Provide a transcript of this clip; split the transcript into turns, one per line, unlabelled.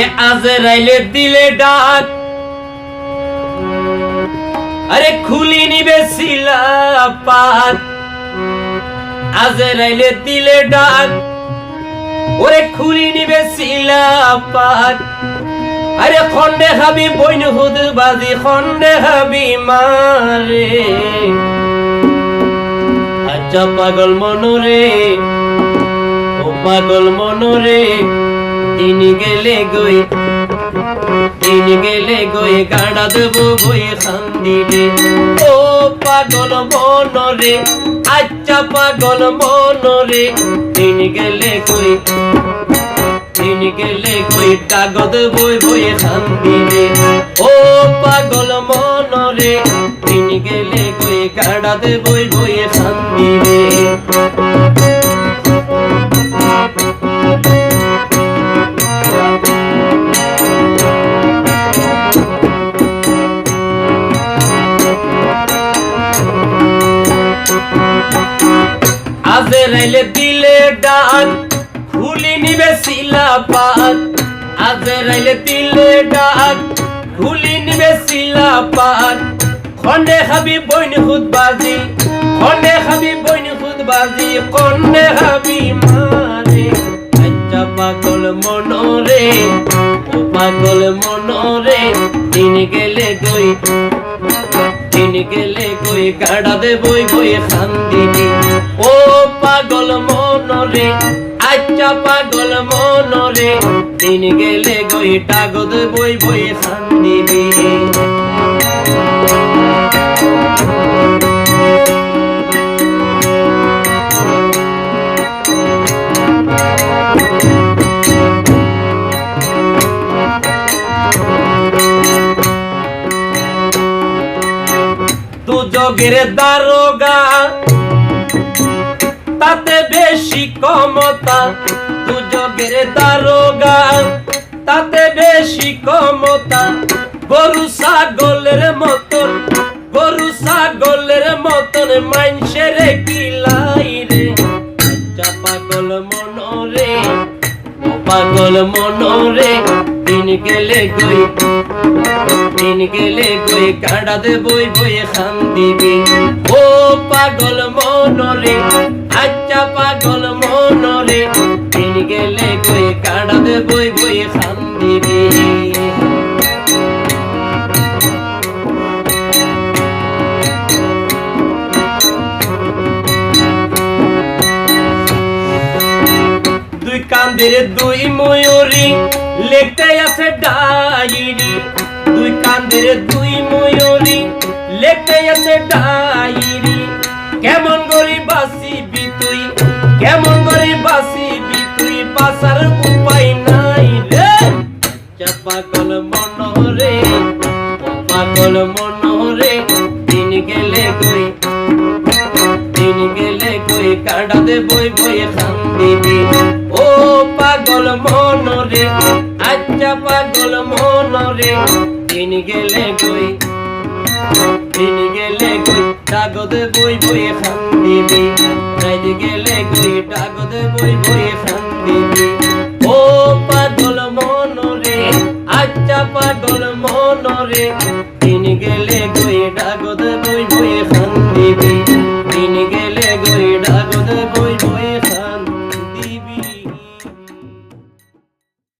আরে আজরাইলে দিলে ডাক। আরে খুলি নিবে শিলা পাত আজরাইলে দিলে ডাক। ওরে খুলি নিবে শিলা পাত আরে খন্ডে হাবি বইন হুদ বাজি, খন্ডে হাবি মারে। আচ্ছা পাগল মনরে, ও পাগল মনরে। দিন গেলে গই, দিন গেলে গই গাড়া দেব বই খান্দিলে। ও পাগল মনরে আচ্ছা পাগল মনরে, দিন গেলে গই, দিন গেলে গই কাগজ বই বই খান্দিলে। ও পাগল মনরে, দিন গেলে গই গাড়া দে বই বই খান্দিলে। আজরাইলে দিলে ডাক খুলি নিবে শিলা পাত আজরাইলে দিলে ডাক খুলি নিবে শিলা পাত খন্ডে খাবি বইন খুদ বাজি। খন্ডে খাবি বইন খুদ বাজি। খন্ডে খাবি মারে। আচ্ছা পাগল মনরে, ও পাগল মনরে, দিন গেলে গই, দিন গেলে কই গাড়া দে বই বই খান্দিনি ও পাগল মনরে আচ্ছা পাগল মনরে, দিন গেলে গই টাগদ বই বই খান্দিনি দু জগের দারোগা তাতে বেশি ক্ষমতা দু জগের দারোগা। তাতে বেশি ক্ষমতা, গরু ছাগলের মতন, গরু ছাগলের মতন মাইনসের কিলাই রে? পাগল মনরে, ও পাগল মনরে, দিন গেলে গই, দিন গেলে গই, কাঁড়া দে বই বই খান দিবি। ও পাগল মনরে দিবি দুই কান্দের দুই ময়ূরী লেখতে আছে ডায়েরি দুই কান্দের দুই ময়ূরী লেখতে আছে ডায়েরি চাপাকল মনরে পাগল মনরে দিন গেলে গই দিন গেলে কই? দে বই বই খান দিবি ও পাগল মনরে আচ্ছা পাগল মনরে দিন গেলে কই? দিন গেলে কই? কাগদে বই বই খান দিবি রাত গেলে কই? কাগদে বই বই খান মনরে